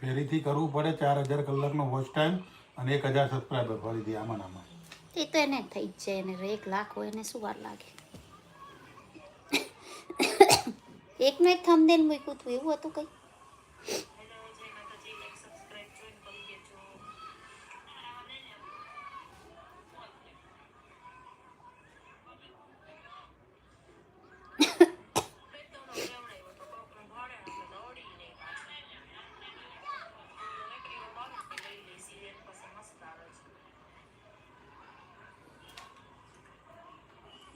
ફેરીથી કરવું પડે ચાર હજાર કલાકનો વોચ ટાઈમ અને એક હજાર સબસ્ક્રાઈબર ફરીથી આમાં આમાં. એ તો એને થઈ જ છે એને એક લાખ હોય એને શું વાર લાગે? એકનો એક થંબનેલ મૂક્યું હતું એવું હતું કંઈ?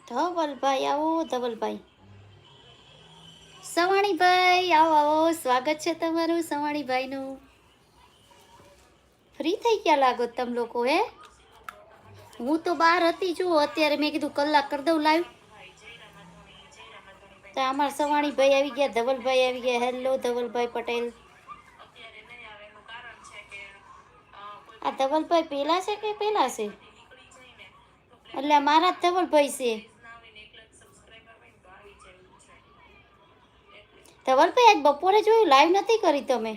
ધવલભાઈ આવો, ધવલભાઈ. સવાણીભાઈ, આવો આવો, સ્વાગત છે તમારું સવાણીભાઈનું. ફ્રી થઈ ગયા લાગો તમે લોકો, હે? હું તો બહાર હતી જો, અત્યારે મેં કીધું કલાક કરી દઉં લાઈવ તો અમારા સવાણીભાઈ આવી ગયા, ધવલભાઈ આવી ગયા. હેલો ધવલભાઈ પટેલ. આ ધવલભાઈ પેલા છે કે પેલા છે? એટલે મારા જ ધવલભાઈ છે. ધવલભાઈ આજ બપોરે જોયું લાઈવ નથી કરી તમે?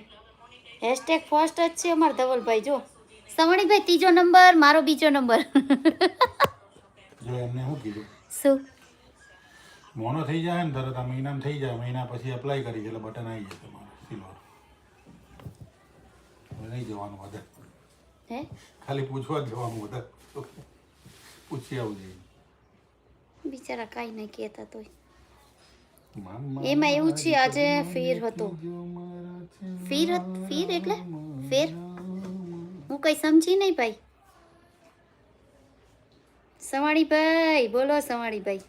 હેશટેગ ફર્સ્ટ જ છે અમારા ધવલભાઈ જો. સવણીભાઈ ત્રીજો નંબર મારો બીજો નંબર શું કીધું? શું? મોનો થઈ જાય ને તરત આ મહિનામાં થઈ જાય મહિના પછી એપ્લાય કરી એટલે બટન આવી જાય તમારું સિલ્વર નહીં જવાનું વધારે. હે? ખાલી પૂછવા જ જવાનું વધારે. પૂછી આવું જોઈએ બિચારા કાંઈ નહીં કહેતા તોય. એમાં એવું છે, આજે ફેર હતો. ફીર ફીર એટલે? ફેર? હું કઈ સમજી નહીં ભાઈ સવાણીભાઈ, બોલો સવાણીભાઈ.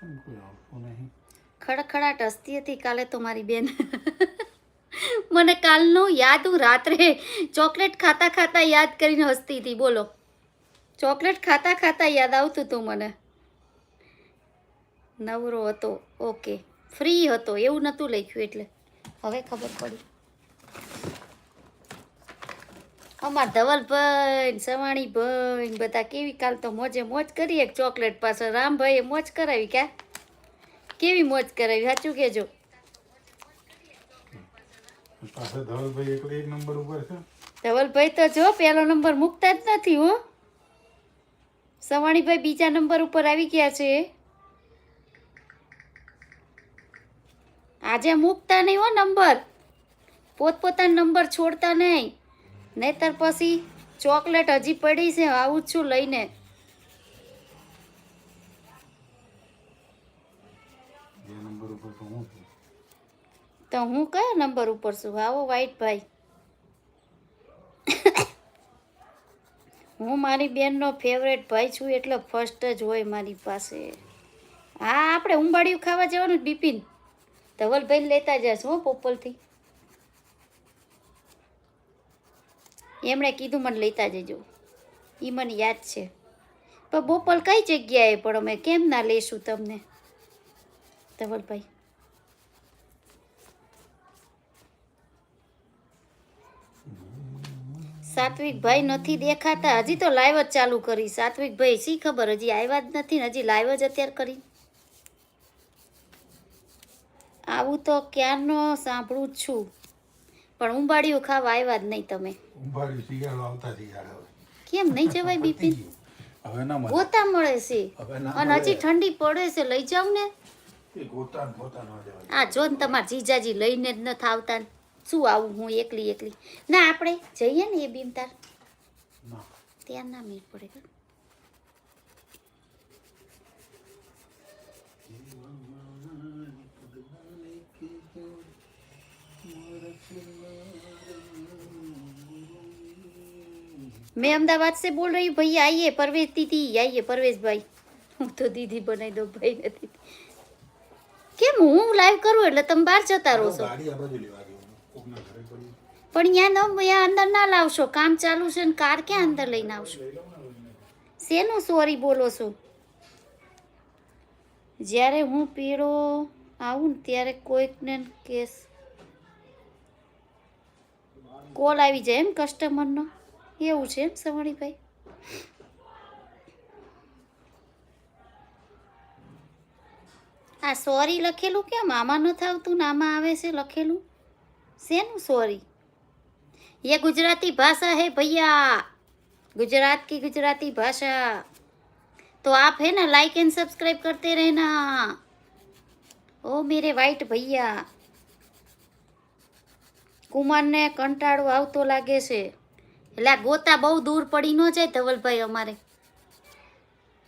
કેમ કોઈ આવતું નહીં ખડખડાટ હસતી હતી કાલે તો મારી બેન. મને કાલનું યાદ હું રાત્રે ચોકલેટ ખાતા ખાતા યાદ કરીને હસતી હતી. બોલો. ચોકલેટ ખાતા ખાતા યાદ આવતું હતું મને. નવરો હતો ઓકે. ફ્રી હતો એવું નહોતું લખ્યું એટલે. હવે ખબર પડી. અમાર ધવલભાઈ સવાણીભાઈ બધા કેવી કાલ તો મોજે મોજ કરી એક ચોકલેટ પાછળ. રામભાઈએ મોજ કરાવી ક્યાં? કેવી મોજ કરાવી? સાચું કેજો ધવલભાઈ તો જો પહેલો નંબર મૂકતા જ નથી હો. સવાણીભાઈ બીજા નંબર ઉપર આવી ગયા છે. આજે મૂકતા નહીં હો નંબર. પોતપોતાના નંબર છોડતા નહીં. નહીતર પછી ચોકલેટ હજી પડી છે આવું જ છું લઈને. તો હું કયા નંબર ઉપર છું? આવો વ્હાઈટ ભાઈ હું મારી બેનનો ફેવરેટ ભાઈ છું એટલે ફર્સ્ટ જ હોય મારી પાસે. હા, આપણે ઉંબાડિયું ખાવા જવાનું બિપિન. ધવલભાઈ લેતા જશ હો પોપલથી. એમણે કીધું મને લેતા જજો. એ મને યાદ છે. પણ બોપલ કઈ જગ્યાએ? પણ અમે કેમ ના લેશું તમને? ધવલભાઈ. સાત્વિક ભાઈ નથી દેખાતા. હજી તો લાઈવ જ ચાલુ કરી. સાત્વિક ભાઈ શી ખબર? હજી આવ્યા જ નથી ને હજી લાઈવ જ અત્યારે કરી. આવું તો ક્યારનો સાંભળું જ છું. પણ ઉંબાડિયું ખાવા આવ્યા જ નહીં તમે. કેમ નહીં જવાય બિપિન મળે. ગોતા મળે છે. અને હજી ઠંડી પડે છે. લઈ જાવ ને? આ જો ને તમારા જીજાજી લઈને જ નથી આવતા ને. શું આવું હું એકલી એકલી ના આપણે જઈએ ને એ બીમતાર ના ત્યાં ના મેળ પડે કે मैं अहमदाबाद से बोल रही हूँ भैया आइए परवेज दीदी आइए परवेज भाई હું તો દીદી બનાવી દઉં ભાઈ નથી કેમ હું લાઈવ કરું એટલે તમે બહાર જતા રહો છો પણ ત્યાં ન ત્યાં અંદર ના લાવશો. કામ ચાલુ છે ને કાર ક્યાં અંદર લઈને આવશો? શેનું સોરી બોલો છો? જ્યારે હું પીળો આવું ને ત્યારે કોઈકને કેસ કોલ આવી જાય એમ કસ્ટમરનો એવું છે એમ સવાણીભાઈ? આ સોરી લખેલું કેમ? આમાં નથી આવતું ને આમાં આવે છે લખેલું? શેનું સોરી? ये गुजराती भाषा है भैया गुजरात की गुजराती भाषा तो आप है ना लाइक एंड सब्सक्राइब करते रहना ओ मेरे वाइट भैया કુમારને કંટાળો આવતો લાગે છે એટલે આ ગોતા બહુ દૂર પડી ન જાય ધવલભાઈ અમારે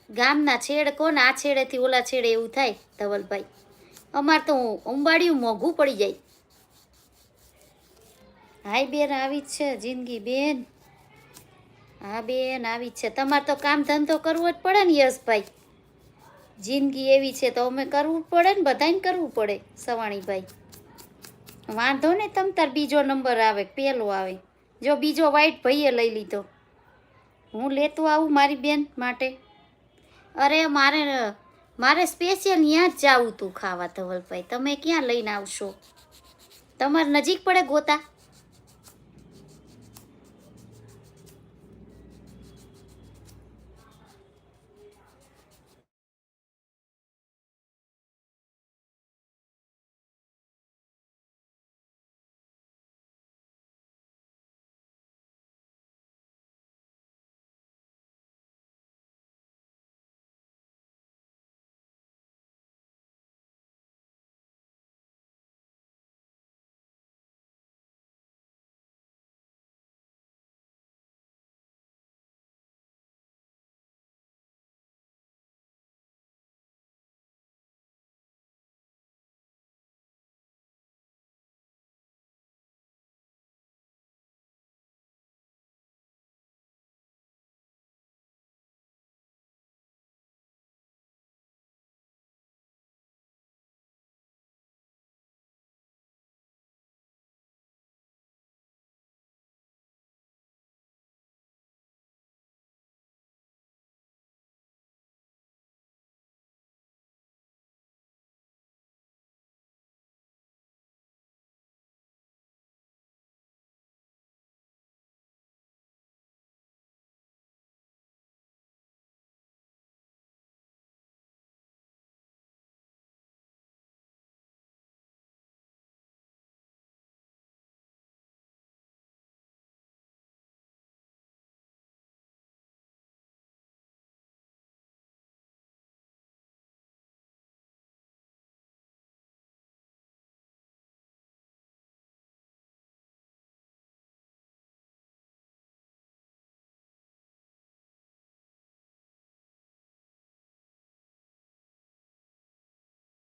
ગામના છેડ કોને આ છેડેથી ઓલા છેડે એવું થાય ધવલભાઈ અમારે તો અંબાડિયું મોંઘું પડી જાય હાય બેન, આવી જ છે જિંદગી બેન. હા બેન, આવી જ છે. તમારે તો કામ ધંધો કરવો જ પડે ને યશભાઈ. જિંદગી એવી છે તો અમે કરવું પડે ને, બધાને કરવું પડે, સવાણીભાઈ. વાંધો ને તમ તાર બીજો નંબર આવે પહેલો આવે. જો બીજો વાઈટ ભાઈએ લઈ લીધો. હું લેતું આવું મારી બેન માટે. અરે મારે મારે સ્પેશિયલ ત્યાં જ જાવું તું ખાવા ધવલભાઈ. તમે ક્યાં લઈને આવશો? તમારે નજીક પડે ગોતા.